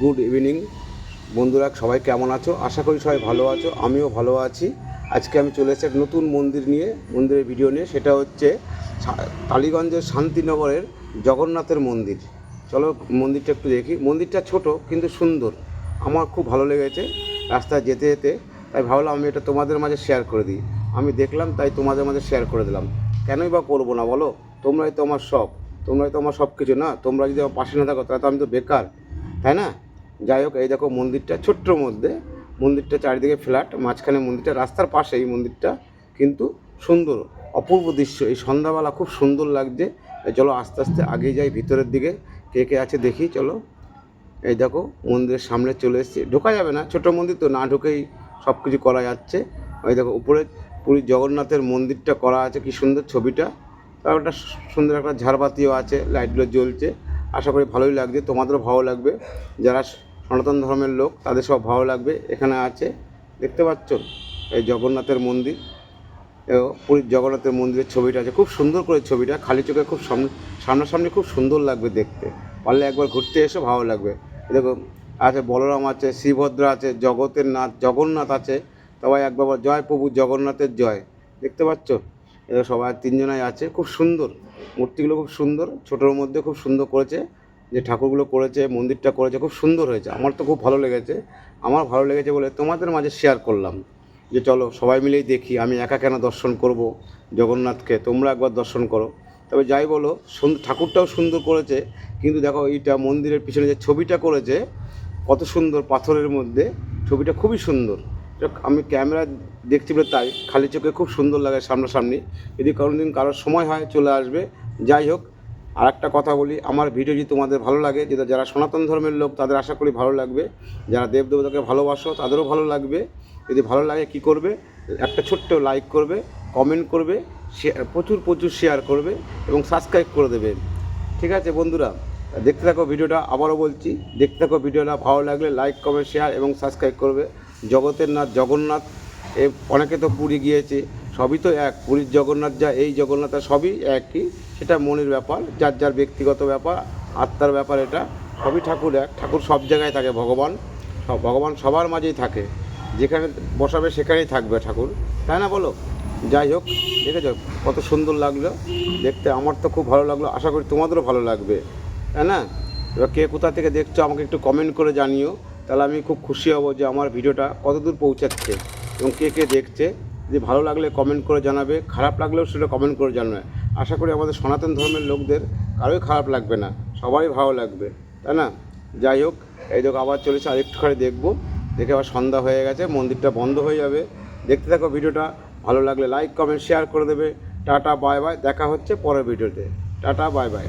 Good evening বন্ধুরা, সবাই কেমন আছো? আশা করি সবাই ভালো আছো, আমিও ভালো আছি। আজকে আমি চলে এসেছি নতুন মন্দির নিয়ে, মন্দিরের ভিডিও নিয়ে। সেটা হচ্ছে টালিগঞ্জের শান্তিনগরের জগন্নাথের মন্দির। চলো মন্দিরটা একটু দেখি। মন্দিরটা ছোট, কিন্তু সুন্দর। আমার খুব ভালো লেগেছে রাস্তায় যেতে যেতে। তাই ভাবলাম আমি এটা তোমাদের মাঝে শেয়ার করে দিই। আমি দেখলাম, তাই তোমাদের মাঝে শেয়ার করে দিলাম। কেনই বা করব না বলো? তোমরাই তো আমার সব। তোমরাই তো আমার সব কিছু না? তোমরা যদি আমার পাশে না থাকো, তাহলে তো আমি তো বেকার। তাই না? যাই হোক, এই দেখো মন্দিরটা ছোট্টর মধ্যে। মন্দিরটা চারিদিকে ফ্ল্যাট, মাঝখানে মন্দিরটা, রাস্তার পাশে এই মন্দিরটা, কিন্তু সুন্দর, অপূর্ব দৃশ্য। এই সন্ধ্যাবেলা খুব সুন্দর লাগছে। চলো আস্তে আস্তে আগে যাই, ভিতরের দিকে। কে কে আছে দেখি, চলো। এই দেখো, মন্দিরের সামনে চলে এসেছি। ঢোকা যাবে না ছোট মন্দির তো, না ঢুকেই সব কিছু করা যাচ্ছে। ওই দেখো, উপরে পুরী জগন্নাথের মন্দিরটা করা আছে, কি সুন্দর ছবিটা। তার একটা সুন্দর একটা ঝাড়বাতিও আছে, লাইটগুলো জ্বলছে। আশা করি ভালোই লাগছে তোমাদেরও ভালো লাগবে। যারা সনাতন ধর্মের লোক, তাদের সব ভালো লাগবে। এখানে আছে, দেখতে পাচ্ছ, এই জগন্নাথের মন্দির। পুরীর জগন্নাথের মন্দিরের ছবিটা আছে, খুব সুন্দর করে ছবিটা, খালি চোখে খুব সামনে, সামনাসামনি খুব সুন্দর লাগবে দেখতে। পারলে একবার ঘুরতে এসে ভালো লাগবে। দেখো, আছে বলরাম আছে, শ্রীভদ্রা আছে, জগতের নাথ, জগন্নাথ আছে। সবাই একবার জয় প্রভু, জগন্নাথের জয়। দেখতে পাচ্ছ? এদের সবাই তিনজনাই আছে। খুব সুন্দর। মূর্তিগুলো খুব সুন্দর। ছোটোর মধ্যে খুব সুন্দর করেছে। যে ঠাকুরগুলো করেছে, মন্দিরটা করেছে, খুব সুন্দর হয়েছে। আমার তো খুব ভালো লেগেছে। আমার ভালো লেগেছে বলে তোমাদের মাঝে শেয়ার করলাম। যে চলো সবাই মিলেই দেখি, আমি একা কেন দর্শন করব জগন্নাথকে? তোমরা একবার দর্শন করো। তবে যাই বলো ঠাকুরটাও সুন্দর করেছে। কিন্তু দেখো এইটা মন্দিরের পিছনে যে ছবিটা করেছে, কত সুন্দর পাথরের মধ্যে। ছবিটা খুবই সুন্দর। আমি ক্যামেরা দেখছি বলে তাই, খালি চোখে খুব সুন্দর লাগে সামনাসামনি। যদি কোনো দিন কারোর সময় হয়, চলে আসবে। যাই হোক আর একটা কথা বলি, আমার ভিডিও যদি তোমাদের ভালো লাগে, যেটা যারা সনাতন ধর্মের লোক, তাদের আশা করি ভালো লাগবে। যারা দেবদেবতাকে ভালোবাসো, তাদেরও ভালো লাগবে। যদি ভালো লাগে, কি করবে? একটা ছোট্ট লাইক করবে কমেন্ট করবে শেয়ার প্রচুর প্রচুর শেয়ার করবে এবং সাবস্ক্রাইব করে দেবে। ঠিক আছে বন্ধুরা, দেখতে থাকো ভিডিওটা, আবারও বলছি, দেখতে থাকো ভিডিওটা, ভালো লাগলে লাইক কমেন্ট শেয়ার এবং সাবস্ক্রাইব করবে। জগতের নাথ, জগন্নাথ, এ অনেকে তো পুরী গিয়েছে, সবই তো এক। পুরীর জগন্নাথ যা, এই জগন্নাথ সবই একই। সেটা মনের ব্যাপার, যার যার ব্যক্তিগত ব্যাপার, আত্মার ব্যাপার এটা, সবই ঠাকুর এক। ঠাকুর সব জায়গায় থাকে, ভগবান। সব, ভগবান সবার মাঝেই থাকে। যেখানে বসাবে সেখানেই থাকবে ঠাকুর। তাই না বলো? যাই হোক, দেখেছ কত সুন্দর লাগল। দেখতে আমার তো খুব ভালো লাগল। আশা করি তোমাদেরও ভালো লাগবে। তাই না? এবার কে কোথা থেকে দেখছ আমাকে একটু কমেন্ট করে জানিও। তাহলে আমি খুব খুশি হব যে আমার ভিডিওটা কতদূর পৌঁছাচ্ছে এবং কে কে দেখছে। যদি ভালো লাগলে কমেন্ট করে জানাবে, খারাপ লাগলেও সেটা কমেন্ট করে জানাবে। আশা করি আমাদের সনাতন ধর্মের লোকদের কারোই খারাপ লাগবে না, সবারই ভালো লাগবে, তাই না? যাই হোক, এই দেখো আবার চলেছে আরেকটুখানি দেখব। দেখে আবার সন্ধ্যা হয়ে গেছে, মন্দিরটা বন্ধ হয়ে যাবে। দেখতে থাকো ভিডিওটা, ভালো লাগলে লাইক কমেন্ট শেয়ার করে দেবে। টাটা বাই বাই দেখা হচ্ছে পরের ভিডিওতে। Tata bye bye